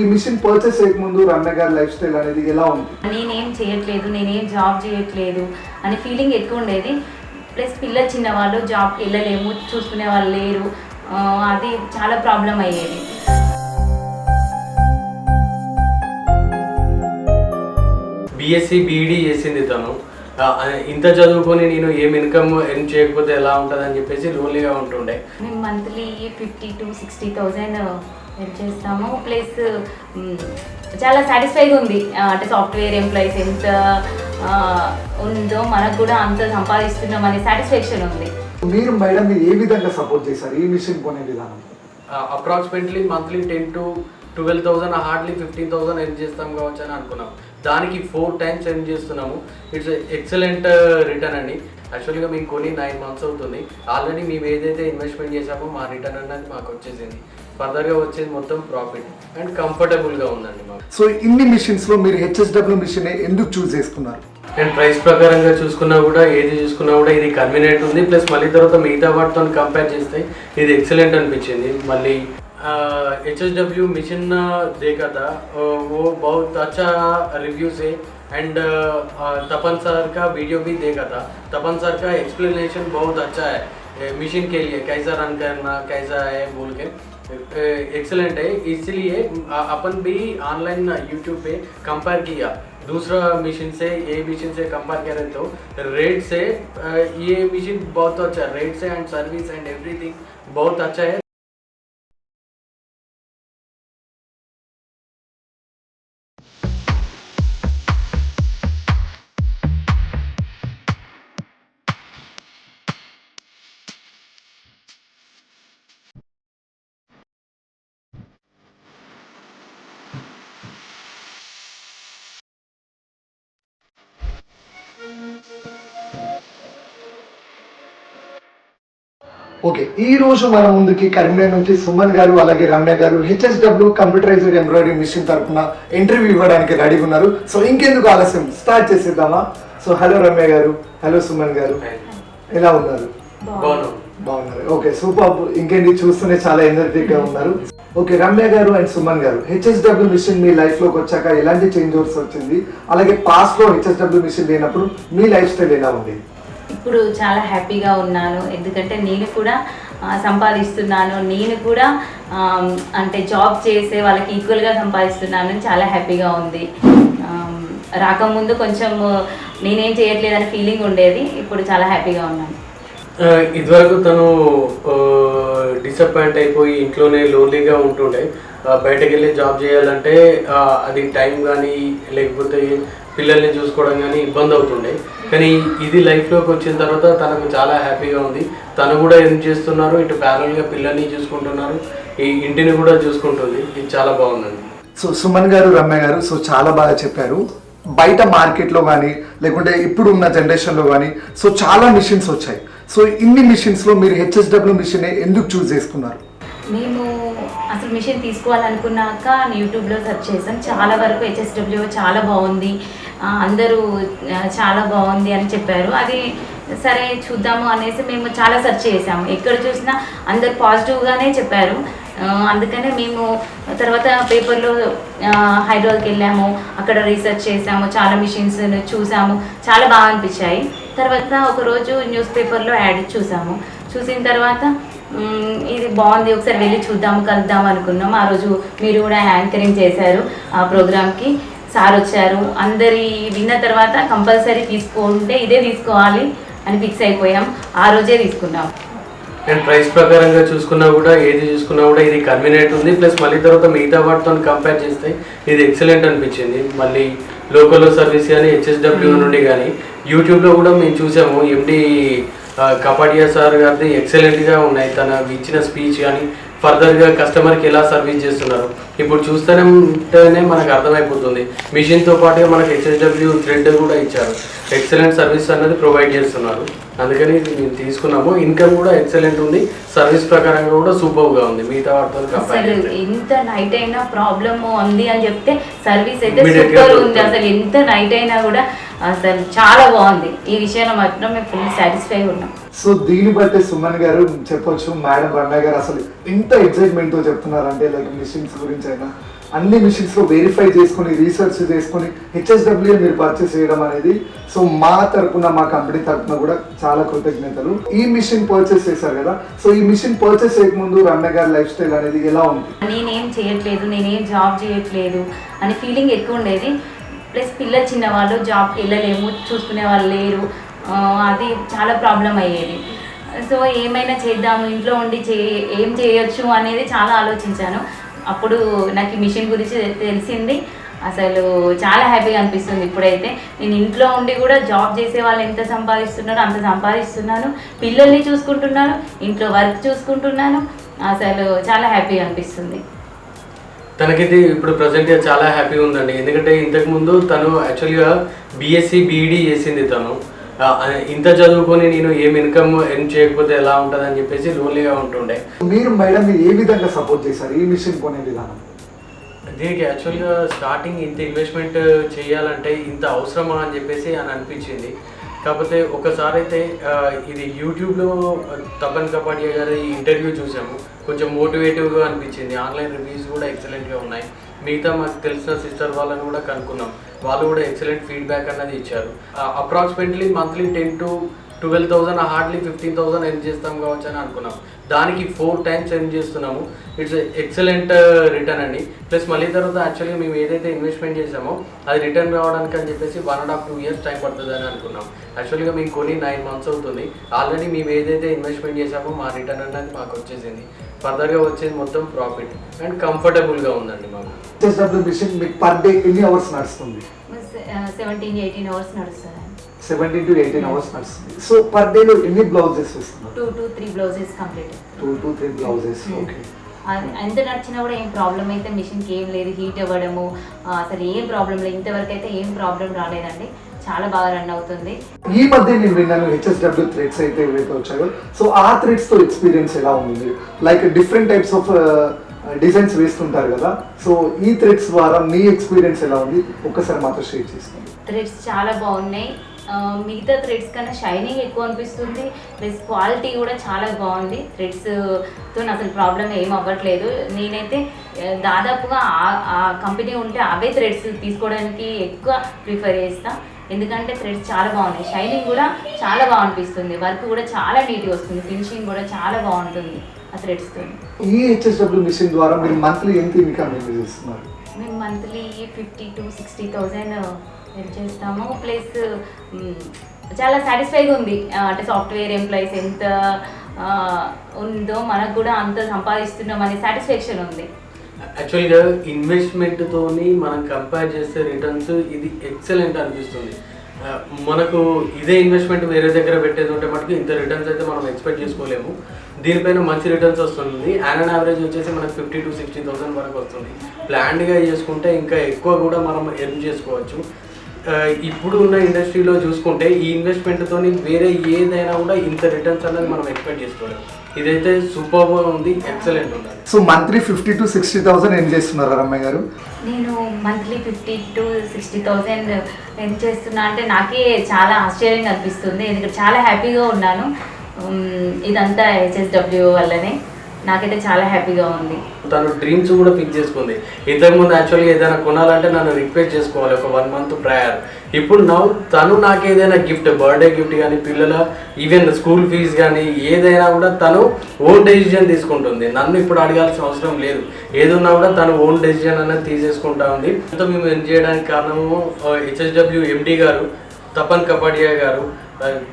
ఈ machine purchase చేయకముందు రమ్య గారి లైఫ్ స్టైల్ అనేది ఎలా ఉంది? నేనేం చేయట్లేదు నేనేం జాబ్ చేయట్లేదు అనే ఫీలింగ్ ఎక్కువ ఉండేది. ప్లస్ పిల్లలు చిన్నవాళ్ళు జాబ్కి వెళ్ళలేము చూసుకునే వాళ్ళు లేరు. అది చాలా ప్రాబ్లం అయ్యేది. బీఎస్సీ బీఈడి చేసింది తను. ఇంత చదువుకొని నేను ఏం ఇన్కమ్ ఎర్న్ చేయకపోతే ఎలా ఉంటుంది అని చెప్పేసి లోన్లీగా ఉంటుండే. మేము monthly fifty to sixty thousand help చేస్తాము. ప్లస్ చాలా సాటిస్ఫైగా ఉంది. అంటే సాఫ్ట్వేర్ ఎంప్లాయీస్ ఎంత ఉందో మనకు కూడా అంత సంపాదిస్తున్నాం అనే సాటిస్ఫాక్షన్ ఉంది. మీరు మేడం ఏ విధంగా సపోర్ట్ చేశారు? ఈ మిషన్ కొనే విధానం? Approximately monthly ten to twelve thousand hardly fifteen thousand earn చేస్తాం కావచ్చు అని అనుకున్నాం. దానికి ఫోర్ టైమ్స్ ఎర్న్ చేస్తున్నాము. ఇట్స్ ఎక్సలెంట్ రిటర్న్ అండి. యాక్చువల్గా మేము కొని నైన్ మంత్స్ అవుతుంది. ఆల్రెడీ మేము ఏదైతే ఇన్వెస్ట్మెంట్ చేసామో మా రిటర్న్ అనేది మాకు వచ్చేసింది. ఫర్దర్గా వచ్చేది మొత్తం ప్రాఫిట్ అండ్ కంఫర్టబుల్గా ఉందండి మాకు సో ఇన్ని మిషన్స్ లో మీరు హెచ్ఎస్డబ్ల్యూ మిషన్ ఎందుకు చూస్ చేసుకున్నారు అండ్ ప్రైస్ ప్రకారంగా చూసుకున్నా కూడా ఏది చూసుకున్నా కూడా ఇది కన్వీనియంట్ ఉంది ప్లస్ మళ్ళీ తర్వాత మిగతా వాటితో కంపేర్ చేస్తే ఇది ఎక్సలెంట్ అనిపించింది మళ్ళీ एच एस डब्ल्यू मिशन देखा था अ, वो बहुत अच्छा रिव्यूज है एंड तपन सर का वीडियो भी देखा था तपन सर का एक्सप्लेनेशन बहुत अच्छा है मिशन के लिए, कैसा रन करना, कैसा है, बोल के। एक्सलेंट है। इसलिए अपन भी ऑनलाइन यूट्यूब पे कंपेयर किया। दूसरा मशीन से, ये मशीन से कंपेयर करें तो रेट से ये मशीन बहुत अच्छा रेट से एंड सर्विस एंड एवरीथिंग बहुत अच्छा है। ఓకే ఈ రోజు మన ముందుకి కరీంనగర్ నుంచి సుమన్ గారు అలాగే రమ్య గారు హెచ్ఎస్డబ్ల్యూ కంప్యూటరైజ్డ్ ఎంబ్రాయిడరీ మిషన్ తరఫున ఇంటర్వ్యూ ఇవ్వడానికి రెడీగా ఉన్నారు. సో ఇంకెందుకు ఆలస్యం? స్టార్ట్ చేసేద్దామా? సో హలో రమ్య గారు హలో సుమన్ గారు. ఎలా ఉన్నారు? బాగున్నాం. బాగున్నారు. Okay super. ఇంకేంటి? చూస్తూనే చాలా ఎనర్జెటిక్గా ఉన్నారు. ఓకే రమ్య గారు అండ్ సుమన్ గారు. హెచ్ఎస్డబ్ల్యూ మిషన్ మీ లైఫ్లోకి వచ్చాక ఎలాంటి చేంజ్ ఓవర్స్ వచ్చింది? అలాగే పాస్ట్లో హెచ్ఎస్డబ్ల్యూ మిషన్ లేనప్పుడు మీ లైఫ్ స్టైల్ ఎలా ఉంది? ఇప్పుడు చాలా హ్యాపీగా ఉన్నాను. ఎందుకంటే నేను కూడా సంపాదిస్తున్నాను. నేను కూడా అంటే జాబ్ చేసే వాళ్ళకి ఈక్వల్గా సంపాదిస్తున్నాను చాలా హ్యాపీగా ఉంది. రాకముందు కొంచెం నేనేం చేయట్లేదని ఫీలింగ్ ఉండేది. ఇప్పుడు చాలా హ్యాపీగా ఉన్నాను. ఇదివరకు తను డిసప్పాయింట్ అయిపోయి ఇంట్లోనే లోన్లీగా ఉంటుండే. బయటకు వెళ్ళి జాబ్ చేయాలంటే అది టైం కానీ లేకపోతే పిల్లల్ని చూసుకోవడం కానీ ఇబ్బంది అవుతుండే. కానీ ఇది లైఫ్లోకి వచ్చిన తర్వాత తనకు చాలా హ్యాపీగా ఉంది. తను కూడా ఏం చేస్తున్నారు ఇటు ప్యారల్గా పిల్లల్ని చూసుకుంటున్నారు ఈ ఇంటిని కూడా చూసుకుంటుంది. ఇది చాలా బాగుందండి. సో సుమన్ గారు రమ్య గారు సో చాలా బాగా చెప్పారు. బయట మార్కెట్లో కానీ లేకుంటే ఇప్పుడు ఉన్న జనరేషన్లో కానీ సో చాలా మిషన్స్ వచ్చాయి. సో ఇన్ని మిషన్స్లో మీరు హెచ్ఎస్డబ్ల్యూ మిషన్ ఎందుకు చూస్ చేసుకున్నారు? మేము అసలు మిషన్ తీసుకోవాలనుకున్నాక యూట్యూబ్లో సెర్చ్ చేసాం చాలా వరకు హెచ్ఎస్డబ్ల్యూ చాలా బాగుంది. అందరూ చాలా బాగుంది అని చెప్పారు. అది సరే చూద్దాము అనేసి మేము చాలా సెర్చ్ చేసాము ఎక్కడ చూసినా అందరు పాజిటివ్గానే చెప్పారు. అందుకనే మేము తర్వాత పేపర్లో హైదరాబాద్కి వెళ్ళాము. అక్కడ రీసెర్చ్ చేసాము చాలా మిషన్స్ చూసాము చాలా బాగా అనిపించాయి. తర్వాత ఒకరోజు న్యూస్ పేపర్లో యాడ్ చూసాము చూసిన తర్వాత ఇది బాగుంది. ఒకసారి వెళ్ళి చూద్దాము కలుద్దాం అనుకున్నాం. ఆ రోజు మీరు కూడా యాంకరింగ్ చేశారు ఆ ప్రోగ్రామ్కి. సార్ వచ్చారు. అందరి విన్న తర్వాత కంపల్సరీ తీసుకుంటే ఇదే తీసుకోవాలి అని ఫిక్స్ అయిపోయాం. ఆ రోజే తీసుకున్నాం. అండ్ ప్రైస్ ప్రకారంగా చూసుకున్నా కూడా ఏది చూసుకున్నా కూడా ఇది కన్వీనియంట్ ఉంది. ప్లస్ మళ్ళీ తర్వాత మిగతా వాటితో కంపేర్ చేస్తే ఇది ఎక్సలెంట్ అనిపించింది. మళ్ళీ లోకల్ సర్వీస్ కానీ హెచ్ఎస్డబ్ల్యూ నుండి కానీ యూట్యూబ్లో కూడా మేము చూసాము. ఎండి కపాడియా సార్ గారిది ఎక్సలెంట్గా ఉన్నాయి. తన ఇచ్చిన స్పీచ్ కానీ ఫర్దర్గా కస్టమర్కి ఎలా సర్వీస్ చేస్తున్నారు? ఇప్పుడు చూస్తేనే ఉంటేనే మనకు అర్థమైపోతుంది. మిషన్తో పాటుగా మనకు హెచ్ఎస్డబ్ల్యూ థ్రెడ్ కూడా ఇచ్చారు. ఎక్సలెంట్ సర్వీస్ అనేది ప్రొవైడ్ చేస్తున్నారు. అందుకని మేము తీసుకున్నాము. ఇన్కమ్ కూడా ఎక్సలెంట్ ఉంది. సర్వీస్ ప్రకారంగా కూడా సూపర్గా ఉంది. మిగతా వాటితో ఎంత నైట్ అయినా ప్రాబ్లమ్ ఉంది అని చెప్తే సర్వీస్ అయితే సూపర్ ఉంది. అసలు ఎంత నైట్ అయినా కూడా అసలు చాలా బాగుంది. ఈ విషయంలో మాత్రం మేము ఫుల్ సాటిస్ఫై ఉన్నాం. సో దీన్ని బట్టి సుమన్ గారు చెప్పొచ్చు మేడం రమ్య గారు అసలు ఇంత ఎక్సైట్మెంట్తో చెప్తున్నారంటే లైక్ మిషన్స్ గురించి అయినా అన్ని మిషన్స్లో వెరిఫై చేసుకొని రీసెర్చ్ చేసుకొని హెచ్ఎస్డబ్ల్యూ మీరు పర్చేస్ చేయడం అనేది. సో మా తరపున మా కంపెనీ తరపున కూడా చాలా కృతజ్ఞతలు. ఈ మిషన్ పర్చేస్ చేశారు కదా. సో ఈ మిషన్ పర్చేస్ చేయకముందు రమ్య గారి లైఫ్ స్టైల్ అనేది ఎలా ఉంది? నేనేం చేయట్లేదు నేనేం జాబ్ చేయట్లేదు అనే ఫీలింగ్ ఎక్కువ ఉండేది. ప్లస్ పిల్లలు చిన్నవాళ్ళు జాబ్కి వెళ్ళలేము చూసుకునే వాళ్ళు లేరు. అది చాలా ప్రాబ్లం అయ్యేది. సో ఏమైనా చేద్దాము ఇంట్లో ఉండి చే ఏం చేయొచ్చు అనేది చాలా ఆలోచించాను. అప్పుడు నాకు ఈ మిషన్ గురించి తెలిసింది. అసలు చాలా హ్యాపీగా అనిపిస్తుంది ఇప్పుడైతే. నేను ఇంట్లో ఉండి కూడా జాబ్ చేసే వాళ్ళు ఎంత సంపాదిస్తున్నారో అంత సంపాదిస్తున్నాను. పిల్లల్ని చూసుకుంటున్నాను ఇంట్లో వర్క్ చూసుకుంటున్నాను. అసలు చాలా హ్యాపీగా అనిపిస్తుంది. తనకైతే ఇప్పుడు ప్రజెంట్గా చాలా హ్యాపీగా ఉందండి. ఎందుకంటే ఇంతకుముందు తను యాక్చువల్గా బీఎస్సీ బీఈడి చేసింది తను. ఇంత చదువుకొని నేను ఏం ఇన్కమ్ ఎర్న్ చేయకపోతే ఎలా ఉంటుంది అని చెప్పేసి లోన్లీగా ఉంటుండే. మీరు మేడం ఏ విధంగా సపోర్ట్ చేశారు? ఈ మిషన్ కొనే విధానం? దీనికి యాక్చువల్గా స్టార్టింగ్ ఇంత ఇన్వెస్ట్మెంట్ చేయాలంటే ఇంత అవసరమా అని చెప్పేసి అని అనిపించింది. కాకపోతే ఒకసారి అయితే ఇది యూట్యూబ్లో తపన్ కపాడియా గారి ఇంటర్వ్యూ చూసాము. కొంచెం మోటివేటివ్గా అనిపించింది. ఆన్లైన్ రివ్యూస్ కూడా ఎక్సలెంట్గా ఉన్నాయి. మిగతా మాకు తెలిసిన సిస్టర్ వాళ్ళని కూడా కనుక్కున్నాం. వాళ్ళు కూడా ఎక్సలెంట్ ఫీడ్బ్యాక్ అన్నది ఇచ్చారు. Approximately monthly ten to twelve thousand hardly fifteen thousand earn చేస్తాం కావచ్చు అని అనుకున్నాం. దానికి ఫోర్ టైమ్స్ ఎర్న్ చేస్తున్నాము. ఇట్స్ ఎక్సలెంట్ రిటర్న్ అండి. ప్లస్ మళ్ళీ తర్వాత యాక్చువల్గా మేము ఏదైతే ఇన్వెస్ట్మెంట్ చేసామో అది రిటర్న్ రావడానికి అని చెప్పేసి one and half two years time పడుతుంది అని అనుకున్నాం. యాక్చువల్గా మేము కొని నైన్ మంత్స్ అవుతుంది. ఆల్రెడీ మేము ఏదైతే ఇన్వెస్ట్మెంట్ చేసామో మా రిటర్న్ అనేది మాకు వచ్చేసింది. ఫర్దర్గా వచ్చేది మొత్తం ప్రాఫిట్ అండ్ కంఫర్టబుల్గా ఉందండి మాకు. మిషన్ మీకు పర్ డే ఎన్ని అవర్స్ నడుస్తుంది? సెవెంటీన్ ఎయిటీన్ అవర్స్ నడుస్తుంది. సెవెంటీన్ టు ఎయిటీన్ అవర్స్ నడుస్తుంది సో పర్ డేలో ఎన్ని బ్లౌజెస్ ఇస్తున్నారు two to three blouses complete two to three blouses okay ఎంత నడిచినా కూడా ఏం ప్రాబ్లం అయితే మిషన్కి ఏం లేదు హీట్ అవ్వడము అసలు ఏం ప్రాబ్లం లేదు. ఇంతవరకు అయితే ఏం ప్రాబ్లం రాలేదండి. చాలా బాగా రన్ అవుతుంది. ఈ మధ్య నేను విన్నాను హెచ్ఎస్డబ్ల్యూ థ్రెడ్స్ అయితే ఏవైతే వచ్చాయో సో ఆ థ్రెడ్స్తో ఎక్స్పీరియన్స్ ఎలా ఉంది? Like different types of designs వేస్తుంటారు కదా. సో ఈ థ్రెడ్స్ ద్వారా మీ ఎక్స్పీరియన్స్ ఎలా ఉంది? ఒక్కసారి మాతో షేర్ చేసుకోండి. థ్రెడ్స్ చాలా బాగున్నాయి. మిగతా థ్రెడ్స్ కన్నా షైనింగ్ ఎక్కువ అనిపిస్తుంది. ప్లస్ క్వాలిటీ కూడా చాలా బాగుంది. థ్రెడ్స్తో అసలు ప్రాబ్లం ఏం అవ్వట్లేదు. నేనైతే దాదాపుగా ఆ- కంపెనీ ఉంటే అవే థ్రెడ్స్ తీసుకోవడానికి ఎక్కువ ప్రిఫర్ చేస్తా. ఎందుకంటే థ్రెడ్స్ చాలా బాగున్నాయి. షైనింగ్ కూడా చాలా బాగా అనిపిస్తుంది. వర్క్ కూడా చాలా నీట్గా వస్తుంది. ఫినిషింగ్ కూడా చాలా బాగుంటుంది ఆ థ్రెడ్స్తో ఈ హెచ్ఎస్డబ్ల్యూ మిషన్ ద్వారా మీరు మంత్లీ ఎంత ఇన్కమ్ చేస్తున్నారు? మేము monthly fifty to sixty thousand help చేస్తాము. ప్లస్ చాలా సాటిస్ఫైగా ఉంది. అంటే సాఫ్ట్వేర్ ఎంప్లాయీస్ ఎంత ఉందో మనకు కూడా అంత సంపాదిస్తున్నాం అనే సాటిస్ఫాక్షన్ ఉంది. యాక్చువల్గా ఇన్వెస్ట్మెంట్తోని మనం కంపేర్ చేస్తే రిటర్న్స్ ఇది ఎక్సలెంట్ అనిపిస్తుంది. మనకు ఇదే ఇన్వెస్ట్మెంట్ వేరే దగ్గర పెట్టేది ఉంటే మటుకు ఇంత రిటర్న్స్ అయితే మనం ఎక్స్పెక్ట్ చేసుకోలేము. దీనిపైన మంచి రిటర్న్స్ వస్తుంది. యాన్ యావరేజ్ వచ్చేసి మనకు ఫిఫ్టీ టు సిక్స్టీ థౌసండ్ వరకు వస్తుంది. ప్లాన్డ్గా చేసుకుంటే ఇంకా ఎక్కువ కూడా మనం ఎర్న్ చేసుకోవచ్చు. ఇప్పుడు ఉన్న ఇండస్ట్రీలో చూసుకుంటే ఈ ఇన్వెస్ట్మెంట్తో వేరే ఏదైనా కూడా ఇంత రిటర్న్స్ అనేది మనం ఎక్స్పెక్ట్ చేసుకోలేము ఇదైతే సూపర్గా ఉంది ఎక్సలెంట్ ఉంది. So monthly fifty to sixty thousand ఏం చేస్తున్నారు రమ్య గారు? నేను monthly fifty to sixty thousand ఎంత చేస్తున్నా అంటే నాకే చాలా ఆశ్చర్యంగా అనిపిస్తుంది. ఎందుకంటే చాలా హ్యాపీగా ఉన్నాను. ఇదంతా హెచ్ఎస్డబ్ల్యూ వల్లనే. నాకైతే చాలా హ్యాపీగా ఉంది. తను డ్రీమ్స్ కూడా ఫిక్స్ చేసుకుంది. ఇంతకుముందు యాక్చువల్గా ఏదైనా కొనాలంటే నన్ను రిక్వెస్ట్ చేసుకోవాలి ఒక వన్ మంత్ ప్రయర్ ఇప్పుడు నవ్వు తను నాకు ఏదైనా గిఫ్ట్ బర్త్డే గిఫ్ట్ కానీ పిల్లల ఈవెన్ స్కూల్ ఫీజు కానీ ఏదైనా కూడా తను ఓన్ డెసిజన్ తీసుకుంటుంది. నన్ను ఇప్పుడు అడగాల్సిన అవసరం లేదు. ఏదున్నా కూడా తను ఓన్ డెసిజన్ అనేది తీసేసుకుంటా ఉంది. ఇంత మేము ఎన్ చేయడానికి కారణము హెచ్ఎస్డబ్ల్యూ ఎండి గారు తపన్ కపాడియా గారు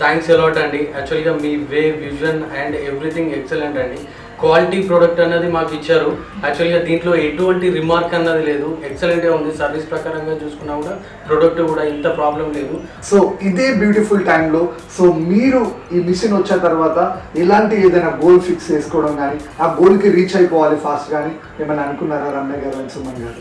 థ్యాంక్స్ ఎలాట్ అండి. యాక్చువల్గా మీ way vision and everything excellent అండి. క్వాలిటీ ప్రోడక్ట్ అన్నది మాకు ఇచ్చారు. యాక్చువల్గా దీంట్లో ఎటువంటి రిమార్క్ అన్నది లేదు. ఎక్సలెంట్గా ఉంది. సర్వీస్ ప్రకారంగా చూసుకున్నా కూడా ప్రోడక్ట్ కూడా ఇంత ప్రాబ్లం లేదు. సో ఇదే బ్యూటిఫుల్ టైంలో సో మీరు ఈ మిషన్ వచ్చిన తర్వాత ఎలాంటి ఏదైనా గోల్ ఫిక్స్ చేసుకోవడం కానీ ఆ గోల్కి రీచ్ అయిపోవాలి ఫాస్ట్ కానీ ఏమైనా అనుకున్నారా రమ్య గారు సుమన్ గారు?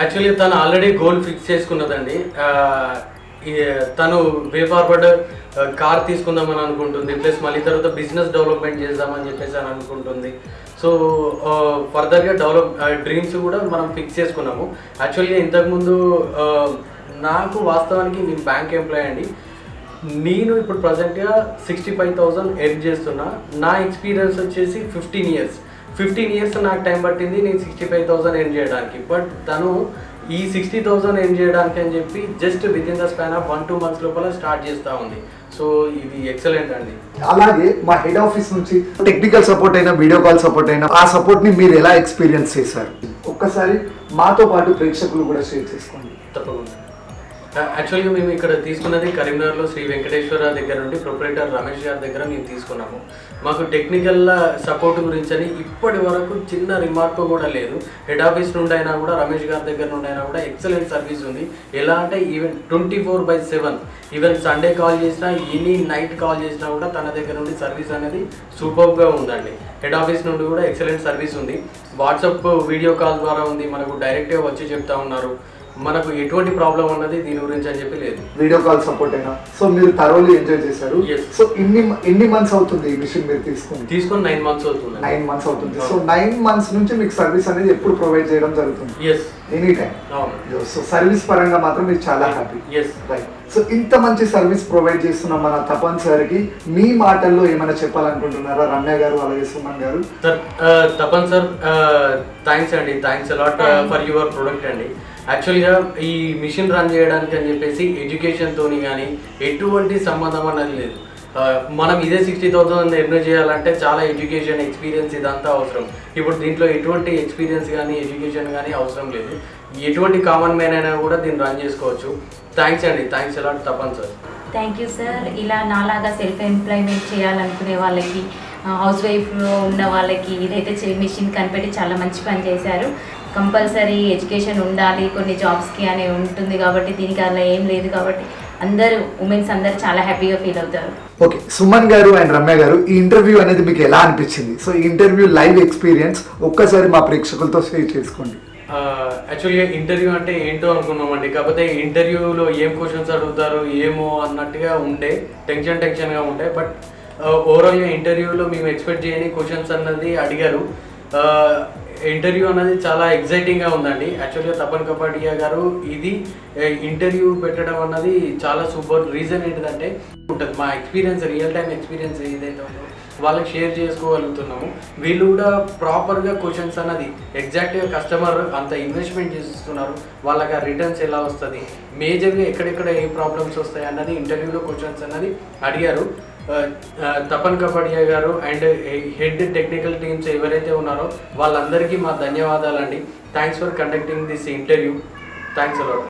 యాక్చువల్లీ తను ఆల్రెడీ గోల్ ఫిక్స్ చేసుకున్నదండి. ఈ తను వే ఫార్వర్డ్ కార్ తీసుకుందామని అనుకుంటుంది ప్లస్ మళ్ళీ తర్వాత బిజినెస్ డెవలప్మెంట్ చేద్దామని చెప్పేసి అని అనుకుంటుంది. సో ఫర్దర్గా డెవలప్ డ్రీమ్స్ కూడా మనం ఫిక్స్ చేసుకున్నాము. యాక్చువల్గా ఇంతకుముందు నాకు వాస్తవానికి నేను బ్యాంక్ ఎంప్లాయ్ అండి. నేను ఇప్పుడు ప్రజెంట్గా సిక్స్టీ ఫైవ్ థౌజండ్ ఎర్న్ చేస్తున్నా. నా ఎక్స్పీరియన్స్ వచ్చేసి ఫిఫ్టీన్ ఇయర్స్. ఫిఫ్టీన్ ఇయర్స్ నాకు టైం పట్టింది నేను సిక్స్టీ ఫైవ్ థౌసండ్ ఎర్న్ చేయడానికి. బట్ తను ఈ సిక్స్టీ థౌసండ్ ఏం చేయడానికి అని చెప్పి just within the span of one two months లోపల స్టార్ట్ చేస్తూ ఉంది. సో ఇది ఎక్సలెంట్ అండి. అలాగే మా హెడ్ ఆఫీస్ నుంచి టెక్నికల్ సపోర్ట్ అయినా వీడియో కాల్ సపోర్ట్ అయినా ఆ సపోర్ట్ని మీరు ఎలా ఎక్స్పీరియన్స్ చేశారు? ఒక్కసారి మాతో పాటు ప్రేక్షకులు కూడా షేర్ చేసుకోండి. Uh, యాక్చువల్గా మేము ఇక్కడ తీసుకున్నది కరీంనగర్లో శ్రీ వెంకటేశ్వర దగ్గర నుండి ప్రొపరేటర్ రమేష్ గారి దగ్గర మేము తీసుకున్నాము. మాకు టెక్నికల్ సపోర్ట్ గురించి అని ఇప్పటి వరకు చిన్న రిమార్క్ కూడా లేదు. హెడ్ ఆఫీస్ నుండి అయినా కూడా రమేష్ గారి దగ్గర నుండి అయినా కూడా ఎక్సలెంట్ సర్వీస్ ఉంది. ఎలా అంటే even twenty four by seven even Sunday call చేసినా ఎనీ నైట్ కాల్ చేసినా కూడా తన దగ్గర నుండి సర్వీస్ అనేది సూపర్గా ఉందండి. హెడ్ ఆఫీస్ నుండి కూడా ఎక్సలెంట్ సర్వీస్ ఉంది. వాట్సాప్ వీడియో కాల్ ద్వారా ఉంది. మనకు డైరెక్ట్గా వచ్చి చెప్తా ఉన్నారు. మనకు ఎటువంటి ప్రాబ్లం ఉన్నది దీని గురించి అని చెప్పి లేదు. వీడియో కాల్ సపోర్ట్ అయినా. సో మీరు థరోలీ ఎంజాయ్ చేశారు. Yes. సో ఇన్ని ఎన్ని మంత్స్ అవుతుంది ఈ మిషన్ మీరు తీసుకుని తీసుకొని నైన్ మంత్స్ అవుతుంది. నైన్ మంత్స్ అవుతుంది. సో నైన్ మంత్స్ నుంచి మీకు సర్వీస్ అనేది ఎప్పుడు ప్రొవైడ్ చేయడం జరుగుతుంది? ఎస్ ఎనీ టైం అవును సో సర్వీస్ పరంగా మాత్రం మీరు చాలా హ్యాపీ ఎస్ రైట్ సో ఇంత మంచి సర్వీస్ ప్రొవైడ్ చేస్తున్న మన తపన్ సార్కి మీ మాటల్లో ఏమైనా చెప్పాలనుకుంటున్నారా? రమ్య గారు అలాగే సుమన్ గారు. సార్ తపన్ సార్ థ్యాంక్స్ అండి. Thanks a lot. For your product అండి. యాక్చువల్గా ఈ మిషన్ రన్ చేయడానికి అని చెప్పేసి ఎడ్యుకేషన్తోని కానీ ఎటువంటి సంబంధం అన్నది లేదు. మనం ఇదే సిక్స్టీ థౌసండ్ ఎర్న్ చేయాలంటే చాలా ఎడ్యుకేషన్ ఎక్స్పీరియన్స్ ఇదంతా అవసరం. ఇప్పుడు దీంట్లో ఎటువంటి ఎక్స్పీరియన్స్ కానీ ఎడ్యుకేషన్ కానీ అవసరం లేదు. ఎటువంటి కామన్ మ్యాన్ అయినా కూడా దీన్ని రన్ చేసుకోవచ్చు. థ్యాంక్స్ అండి. థ్యాంక్స్ ఎలా తప్పని సార్. థ్యాంక్ యూ సార్ ఇలా నాలాగా సెల్ఫ్ ఎంప్లాయ్మెంట్ చేయాలనుకునే వాళ్ళకి హౌస్ వైఫ్లో ఉన్న వాళ్ళకి ఇదైతే మిషన్ కనిపెట్టి చాలా మంచి పని చేశారు. కంపల్సరీ ఎడ్యుకేషన్ ఉండాలి. కొన్ని జాబ్స్కి అనే ఉంటుంది కాబట్టి దీనికి అలా ఏం లేదు కాబట్టి అందరూ ఉమెన్స్ అందరూ చాలా హ్యాపీగా ఫీల్ అవుతారు. ఓకే సుమన్ గారు అండ్ రమ్య గారు ఈ ఇంటర్వ్యూ అనేది మీకు ఎలా అనిపించింది? సో ఈ ఇంటర్వ్యూ లైవ్ ఎక్స్పీరియన్స్ ఒక్కసారి మా ప్రేక్షకులతో షేర్ చేసుకోండి. యాక్చువల్గా ఇంటర్వ్యూ అంటే ఏంటో అనుకున్నామండి. కాకపోతే ఇంటర్వ్యూలో ఏం క్వశ్చన్స్ అడుగుతారు ఏమో అన్నట్టుగా ఉండే టెన్షన్ టెన్షన్గా ఉండే. బట్ ఓవరాల్గా ఇంటర్వ్యూలో మేము ఎక్స్పెక్ట్ చేయని క్వశ్చన్స్ అన్నది అడిగారు. ఇంటర్వ్యూ అనేది చాలా ఎగ్జైటింగ్గా ఉందండి. యాక్చువల్గా తపన్ కపాటియా గారు ఇది ఇంటర్వ్యూ పెట్టడం అన్నది చాలా సూపర్ రీజన్ ఏంటిదంటే ఉంటుంది. మా ఎక్స్పీరియన్స్ రియల్ టైం ఎక్స్పీరియన్స్ ఏదైతే ఉందో వాళ్ళకి షేర్ చేసుకోగలుగుతున్నాము. వీళ్ళు కూడా ప్రాపర్గా క్వశ్చన్స్ అన్నది ఎగ్జాక్ట్గా కస్టమర్ అంత ఇన్వెస్ట్మెంట్ చేస్తున్నారు. వాళ్ళకి ఆ రిటర్న్స్ ఎలా వస్తుంది మేజర్గా ఎక్కడెక్కడ ఏ ప్రాబ్లమ్స్ వస్తాయి అన్నది ఇంటర్వ్యూలో క్వశ్చన్స్ అన్నది అడిగారు. తపన్ కపడియా గారు అండ్ హెడ్ టెక్నికల్ టీమ్స్ ఎవరైతే ఉన్నారో వాళ్ళందరికీ మా ధన్యవాదాలండి. Thanks for conducting this interview thanks a lot